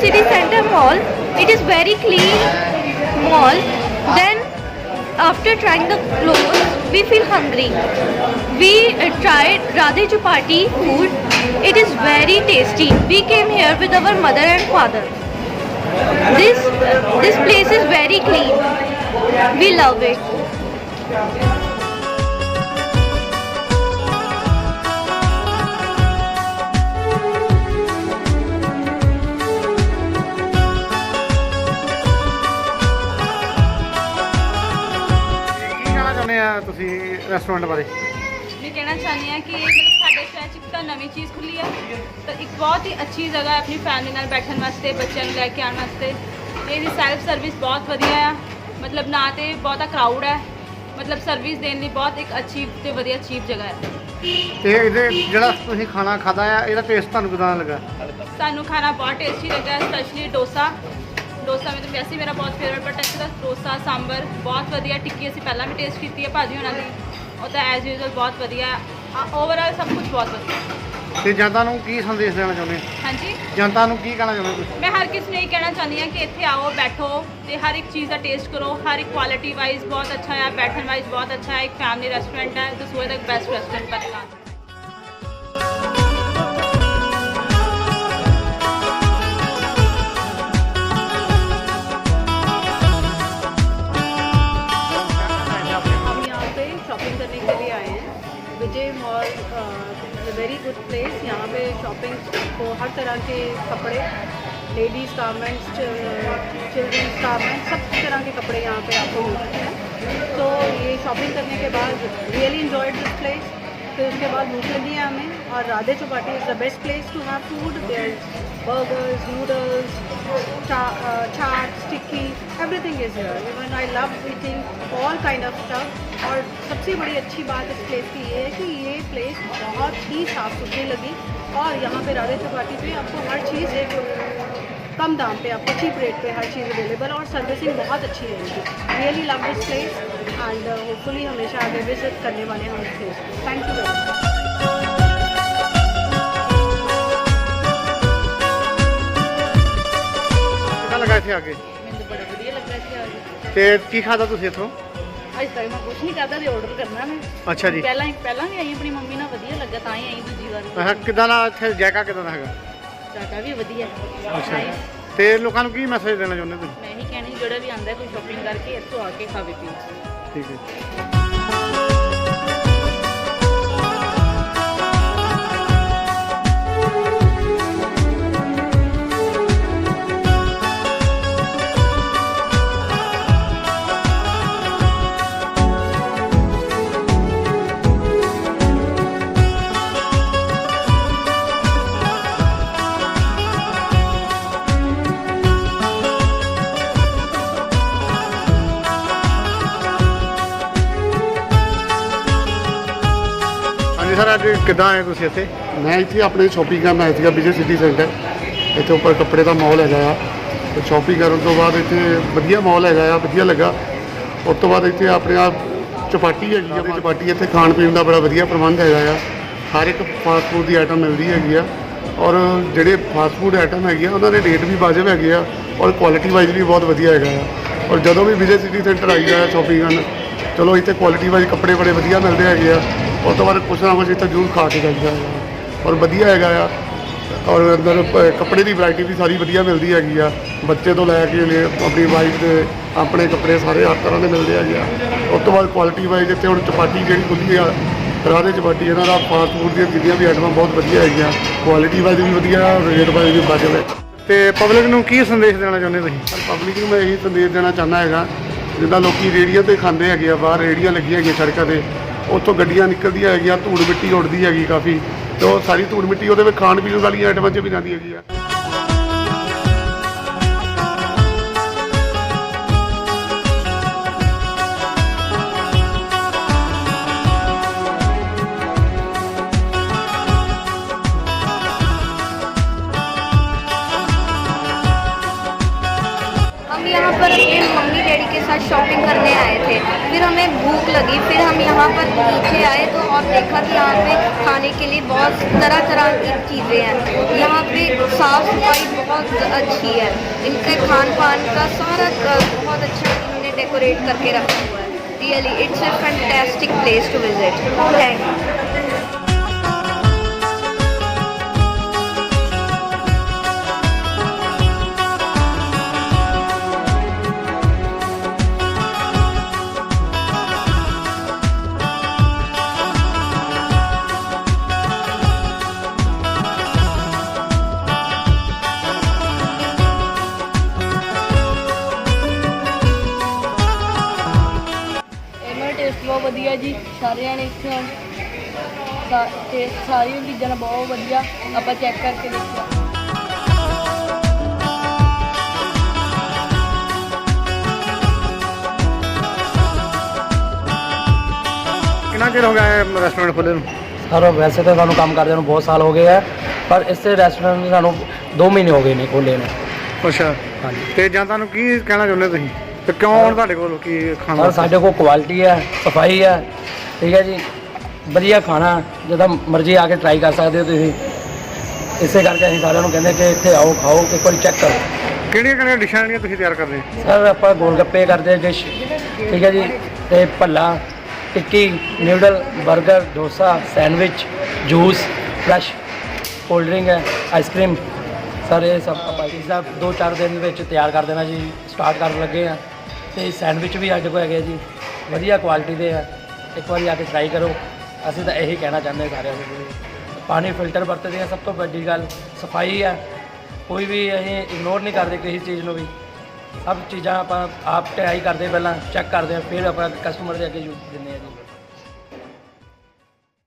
City Center Mall. It is very clean mall. Then after trying the clothes, we feel hungry. We uh, tried Radhe Chapati food. It is very tasty. We came here with our mother and father. This this place is very clean. We love it. Restaurant ਬਾਰੇ। ਮੈਂ ਕਹਿਣਾ ਚਾਹੁੰਦੀ ਹਾਂ ਕਿ ਮਤਲਬ ਸਾਡੇ ਸ਼ਹਿਰ 'ਚ ਇੱਕ ਤਾਂ ਨਵੀਂ ਚੀਜ਼ ਖੁੱਲੀ ਹੈ ਤਾਂ ਇੱਕ ਬਹੁਤ ਹੀ ਅੱਛੀ ਜਗ੍ਹਾ ਹੈ ਆਪਣੀ ਫੈਮਿਲੀ ਨਾਲ ਬੈਠਣ ਵਾਸਤੇ ਬੱਚਿਆਂ ਨੂੰ ਲੈ ਕੇ ਆਉਣ ਵਾਸਤੇ। ਤੇ ਇਹਦੀ ਸੈਲਫ ਸਰਵਿਸ ਬਹੁਤ ਵਧੀਆ ਆ। ਮਤਲਬ ਨਾ ਤੇ ਬਹੁਤਾ ਕਰਾਊਡ ਹੈ। ਮਤਲਬ ਸਰਵਿਸ ਦੇਣ ਲਈ ਬਹੁਤ ਇੱਕ ਅੱਛੀ ਤੇ ਵਧੀਆ ਚੀਪ ਜਗ੍ਹਾ ਹੈ। ਤੇ ਇਹਦੇ ਜਿਹੜਾ ਤੁਸੀਂ ਖਾਣਾ ਖਾਦਾ ਆ ਇਹਦਾ ਟੇਸਟ ਤੁਹਾਨੂੰ ਕਿਦਾਂ ਲੱਗਾ? ਸਾਨੂੰ ਖਾਣਾ ਬਹੁਤ ਟੇਸਟੀ ਲੱਗਾ ਸਪੈਸ਼ਲੀ ਡੋਸਾ। ਡੋਸਾ ਮੈਨੂੰ ਵੈਸੇ ਮੇਰਾ ਬਹੁਤ ਫੇਵਰਟ ਬਟ ਦਾ ਡੋਸਾ ਸਾਂਬਰ ਬਹੁਤ ਵਧੀਆ ਟਿੱਕੀ ਅਸੀਂ ਪਹਿਲਾਂ ਵੀ ਟੇਸਟ ਕੀਤੀ ਹੈ ਭਾਜੀ ਉਹਨਾਂ ਦੀ। ਉਹ ਤਾਂ ਐਜ਼ ਯੂਜ਼ੁਅਲ ਬਹੁਤ ਵਧੀਆ। ਓਵਰਆਲ ਸਭ ਕੁਝ ਬਹੁਤ ਵਧੀਆ। ਤੇ ਜਨਤਾ ਨੂੰ ਕੀ ਸੰਦੇਸ਼ ਦੇਣਾ ਚਾਹੁੰਦੇ ਹਾਂਜੀ? ਜਨਤਾ ਨੂੰ ਕੀ ਕਹਿਣਾ ਚਾਹੁੰਦੇ ਤੁਸੀਂ? ਮੈਂ ਹਰ ਕਿਸ ਨੂੰ ਇਹ ਕਹਿਣਾ ਚਾਹੁੰਦੀ ਹਾਂ ਕਿ ਇੱਥੇ ਆਓ ਬੈਠੋ ਤੇ ਹਰ ਇੱਕ ਚੀਜ਼ ਦਾ ਟੇਸਟ ਕਰੋ। ਹਰ ਇੱਕ ਕੁਆਲਿਟੀ ਵਾਈਜ਼ ਬਹੁਤ ਅੱਛਾ ਹੈ ਬੈਠਣ ਵਾਈਜ਼ ਬਹੁਤ ਅੱਛਾ ਹੈ ਇੱਕ ਫੈਮਿਲੀ ਰੈਸਟੋਰੈਂਟ ਹੈ ਦਸੂਏ ਦਾ ਬੈਸਟ ਰੈਸਟੋਰੈਂਟ ਬਨੇਗਾ वेरी गुड प्लेस यहाँ पे शॉपिंग को हर तरह के कपड़े लेडीज़ गारमेंट्स चिल्ड्रंस गारमेंट्स सब तरह के कपड़े यहाँ पे आपको मिलते हैं तो ये शॉपिंग करने के बाद रियली इन्जॉयड दिस प्लेस फिर उसके बाद है हमें। और Radhe Chaupati is the best place to have food there burgers, noodles, cha- uh, chaat, sticky, everything is here. Even I all kind of stuff. और सबसे बड़ी अच्छी बात इस प्लेस की ये है कि ये प्लेस बहुत ही साफ़ सुथरी लगी। और यहाँ पे राधे चौपाटी पे आपको हर चीज़ एक कम दाम पे आपको चीप रेट पे हर चीज़ अवेलेबल और सर्विसिंग बहुत अच्छी है। इनकी really love this place and hopefully हमेशा आगे विजिट करने वाले हैं हम इस प्लेस को थैंक यू वेरी मच ਕਿਦਾਂ ਲੱਗਾ ਇੱਥੇ ਆ ਕੇ ਮੈਨੂੰ ਬੜਾ ਵਧੀਆ ਲੱਗਾ ਇੱਥੇ ਆ ਕੇ ਤੇ ਕੀ ਖਾਦਾ ਤੁਸੀਂ ਇੱਥੋਂ ਅੱਜ ਤੱਕ ਮੈਂ ਕੁਝ ਨਹੀਂ ਕਰਦਾ ਤੇ ਆਰਡਰ ਕਰਨਾ ਮੈਂ ਅੱਛਾ ਜੀ ਪਹਿਲਾਂ ਪਹਿਲਾਂ ਵੀ ਆਈ ਆਪਣੀ ਮੰਮੀ ਨਾਲ ਵਧੀਆ ਲੱਗਾ ਤਾਂ ਹੀ ਆਈ ਦੂਜੀ ਵਾਰ ਆਹ ਕਿਦਾਂ ਦਾ ਇੱਥੇ ਜਾਇਕਾ ਕਿਦਾਂ ਦਾ ਹੈਗਾ ਚਾਟਾ ਵੀ ਵਧੀਆ ਅੱਛਾ Nice। ਤੇ ਲੋਕਾਂ ਨੂੰ ਕੀ ਮੈਸੇਜ ਦੇਣਾ ਚਾਹੁੰਦੇ ਤੁਸੀਂ ਮੈਂ ਹੀ ਕਹਿਣੀ ਜਿਹੜਾ ਵੀ ਆਂਦਾ ਕੋਈ ਸ਼ਾਪਿੰਗ ਕਰਕੇ ਇੱਥੋਂ ਆ ਕੇ ਖਾਵੇ ਪੀਵੇ ਠੀਕ ਹੈ ਸਰ ਅੱਜ ਕਿੱਦਾਂ ਆਏ ਤੁਸੀਂ ਇੱਥੇ? ਮੈਂ ਇੱਥੇ ਆਪਣੇ ਸ਼ਾਪਿੰਗ ਕਰਨ ਆਇਆ ਸੀਗਾ ਵਿਜੇ ਸਿਟੀ ਸੈਂਟਰ ਇੱਥੇ ਉੱਪਰ ਕੱਪੜੇ ਦਾ ਮਾਲ ਹੈਗਾ ਆ। ਤੇ ਸ਼ਾਪਿੰਗ ਕਰਨ ਤੋਂ ਬਾਅਦ ਇੱਥੇ ਵਧੀਆ ਮਾਲ ਹੈਗਾ ਆ ਵਧੀਆ ਲੱਗਾ। ਉਸ ਤੋਂ ਬਾਅਦ ਇੱਥੇ ਆਪਣੇ ਆਪ ਚਪਾਟੀ ਹੈਗੀ ਆ ਚਪਾਟੀ ਇੱਥੇ ਖਾਣ ਪੀਣ ਦਾ ਬੜਾ ਵਧੀਆ ਪ੍ਰਬੰਧ ਹੈਗਾ ਆ। ਹਰ ਇੱਕ ਫਾਸਟ ਫੂਡ ਦੀ ਆਈਟਮ ਮਿਲਦੀ ਹੈਗੀ ਆ। ਔਰ ਜਿਹੜੇ ਫਾਸਟ ਫੂਡ ਆਈਟਮ ਹੈਗੇ ਆ ਉਹਨਾਂ ਦੇ ਰੇਟ ਵੀ ਵਾਜਬ ਹੈਗੇ ਆ। ਔਰ ਕੁਆਲਿਟੀ ਵਾਈਜ਼ ਵੀ ਬਹੁਤ ਵਧੀਆ ਹੈਗਾ ਆ। ਔਰ ਜਦੋਂ ਵੀ ਵਿਜੇ ਸਿਟੀ ਸੈਂਟਰ ਆਈਦਾ ਸ਼ਾਪਿੰਗ ਕਰਨ ਚਲੋ ਇੱਥੇ ਕੁਆਲਿਟੀ ਵਾਈਜ਼ ਕੱਪੜੇ ਬੜੇ ਵਧੀਆ ਮਿਲਦੇ ਹੈਗੇ ਆ। ਉਸ ਤੋਂ ਬਾਅਦ ਕੁਛ ਨਾ ਕੁਛ ਇੱਥੇ ਜ਼ਰੂਰ ਖਾ ਕੇ ਜਾਈਦਾ ਹੈਗਾ ਔਰ ਵਧੀਆ ਹੈਗਾ ਆ। ਔਰ ਅੰਦਰ ਪ- ਕੱਪੜੇ ਦੀ ਵੈਰਾਈਟੀ ਵੀ ਸਾਰੀ ਵਧੀਆ ਮਿਲਦੀ ਹੈਗੀ ਆ। ਬੱਚੇ ਤੋਂ ਲੈ ਕੇ ਲੈ ਆਪਣੀ ਵਾਈਫ ਦੇ ਆਪਣੇ ਕੱਪੜੇ ਸਾਰੇ ਹਰ ਤਰ੍ਹਾਂ ਦੇ ਮਿਲਦੇ ਹੈਗੇ ਆ। ਉਸ ਤੋਂ ਬਾਅਦ ਕੁਆਲਿਟੀ ਵਾਈਜ਼ ਇੱਥੇ ਹੁਣ ਚਪਾਟੀ ਜਿਹੜੀ ਖੁੱਲੀ ਆ ਰਾਧੇ ਚਪਾਟੀ ਇਹਨਾਂ ਦਾ ਫਾਸਟ ਫੂਡ ਦੀਆਂ ਜਿੰਨੀਆਂ ਵੀ ਆਈਟਮਾਂ ਬਹੁਤ ਵਧੀਆ ਹੈਗੀਆਂ। ਕੁਆਲਿਟੀ ਵਾਈਜ਼ ਵੀ ਵਧੀਆ ਰੇਟ ਵਾਈਜ਼ ਵੀ ਵਾਜਬ ਹੈ ਤੇ ਪਬਲਿਕ ਨੂੰ ਕੀ ਸੰਦੇਸ਼ ਦੇਣਾ ਚਾਹੁੰਦੇ ਤੁਸੀਂ? ਪਰ ਪਬਲਿਕ ਨੂੰ ਮੈਂ ਇਹੀ ਸੰਦੇਸ਼ ਦੇਣਾ ਚਾਹੁੰਦਾ ਹੈਗਾ ਜਿੱਦਾਂ ਲੋਕੀ ਰੇੜੀਆਂ ਤੇ ਖਾਂਦੇ ਹੈਗੇ ਆ ਬਾਹਰ ਰੇੜੀਆਂ ਲੱਗੀਆਂ ਹੈਗੀਆਂ ਸੜਕਾਂ ਤੇ ਉੱਥੋਂ ਗੱਡੀਆਂ ਨਿਕਲਦੀਆਂ ਹੈਗੀਆਂ ਧੂੜ ਮਿੱਟੀ ਉੱਡਦੀ ਹੈਗੀ ਕਾਫੀ ਤੇ ਉਹ ਸਾਰੀ ਧੂੜ ਮਿੱਟੀ ਉਹਦੇ ਵਿੱਚ ਖਾਣ ਪੀਣ ਵਾਲੀਆਂ ਆਈਟਮਾਂ 'ਚ ਵੀ ਜਾਂਦੀ ਹੈਗੀ ਆ हम यहाँ पर अपने मम्मी डैडी के साथ शॉपिंग करने आए थे। फिर हमें भूख लगी। फिर हम यहाँ पर नीचे आए तो और देखा कि यहाँ पे खाने के लिए बहुत तरह तरह की चीज़ें हैं। यहाँ पे साफ़ सफ़ाई बहुत अच्छी है। इनके खान पान का सारा बहुत अच्छा इन्होंने डेकोरेट करके रखा हुआ है। Really it's a fantastic place to visit thank you ਵਧੀਆ ਜੀ ਸਾਰਿਆਂ ਨੇ ਇੱਥੇ ਆਉਣ। ਸਾ- ਤੇ ਸਾਰੀਆਂ ਚੀਜ਼ਾਂ ਬਹੁਤ ਵਧੀਆ ਆਪਾਂ ਚੈੱਕ ਕਰਕੇ ਦੇਖਿਆ ਕਿੰਨਾ ਚਿਰ ਹੋ ਗਿਆ ਇਹ ਰੈਸਟੋਰੈਂਟ ਖੁੱਲੇ ਨੂੰ? ਸਰ ਵੈਸੇ ਤਾਂ ਸਾਨੂੰ ਕੰਮ ਕਰਦਿਆਂ ਨੂੰ ਬਹੁਤ ਸਾਲ ਹੋ ਗਏ ਆ ਪਰ ਇਸੇ ਰੈਸਟੋਰੈਂਟ ਨੂੰ ਸਾਨੂੰ 2 ਮਹੀਨੇ ਹੋ ਗਏ ਨੇ ਖੋਲੇ ਨੇ। ਅੱਛਾ। ਹਾਂਜੀ। ਤੇ ਜਾਂ ਤੁਹਾਨੂੰ ਕੀ ਕਹਿਣਾ ਚਾਹੁੰਦੇ ਤੁਸੀਂ? ਤੇ ਕਿਉਂ ਆਉਣ ਤੁਹਾਡੇ ਕੋਲ ਕੀ ਖਾਣਾ? ਸਾਡੇ ਕੋਲ ਕੁਆਲਿਟੀ ਹੈ ਸਫ਼ਾਈ ਹੈ ਠੀਕ ਹੈ ਜੀ। ਵਧੀਆ ਖਾਣਾ ਜਦੋਂ ਮਰਜ਼ੀ ਆ ਕੇ ਟਰਾਈ ਕਰ ਸਕਦੇ ਹੋ ਤੁਸੀਂ। ਇਸੇ ਕਰਕੇ ਅਸੀਂ ਸਾਰਿਆਂ ਨੂੰ ਕਹਿੰਦੇ ਕਿ ਇੱਥੇ ਆਓ ਖਾਓ ਇੱਕ ਵਾਰੀ ਚੈੱਕ ਕਰੋ। ਕਿਹੜੀਆਂ ਕਿਹੜੀਆਂ ਡਿਸ਼ਾਂ ਜਿਹੜੀਆਂ ਤੁਸੀਂ ਤਿਆਰ ਕਰਦੇ? ਸਰ ਆਪਾਂ ਗੋਲ ਗੱਪੇ ਕਰਦੇ ਡਿਸ਼ ਠੀਕ ਹੈ ਜੀ। ਤੇ bhalla tikki noodle 버ਗਰ dosa sandwich juice fresh cold drink ਹੈ ਆਈਸਕ੍ਰੀਮ ਸਰ ਇਹ ਸਭ ਆਪਾਂ ਪੀਜ਼ਾ 2-4 ਦਿਨ ਵਿੱਚ ਤਿਆਰ ਕਰ ਦੇਣਾ ਜੀ ਸਟਾਰਟ ਕਰਨ ਲੱਗੇ ਆ ਤੇ ਸੈਂਡਵਿਚ ਵੀ ਸਾਡੇ ਕੋਲ ਹੈਗੇ ਜੀ। ਵਧੀਆ ਕੁਆਲਿਟੀ ਦੇ ਆ। ਇੱਕ ਵਾਰੀ ਆ ਕੇ ਟਰਾਈ ਕਰੋ। ਅਸੀਂ ਤਾਂ ਇਹੀ ਕਹਿਣਾ ਚਾਹੁੰਦੇ ਹਾਂ ਸਾਰਿਆਂ ਨੂੰ ਪਾਣੀ ਫਿਲਟਰ ਵਰਤਦੇ ਆ, ਸਭ ਤੋਂ ਵੱਡੀ ਗੱਲ ਸਫ਼ਾਈ ਆ। ਕੋਈ ਵੀ ਅਸੀਂ ਇਗਨੋਰ ਨਹੀਂ ਕਰਦੇ ਕਿਸੇ ਚੀਜ਼ ਨੂੰ ਵੀ। ਸਭ ਚੀਜ਼ਾਂ ਆਪਾਂ ਆਪ ਟਰਾਈ ਕਰਦੇ ਪਹਿਲਾਂ ਚੈੱਕ ਕਰਦੇ ਆ, ਫਿਰ ਆਪਾਂ ਕਸਟਮਰ ਦੇ ਅੱਗੇ ਯੂਜ਼ ਦਿੰਦੇ ਆ ਜੀ।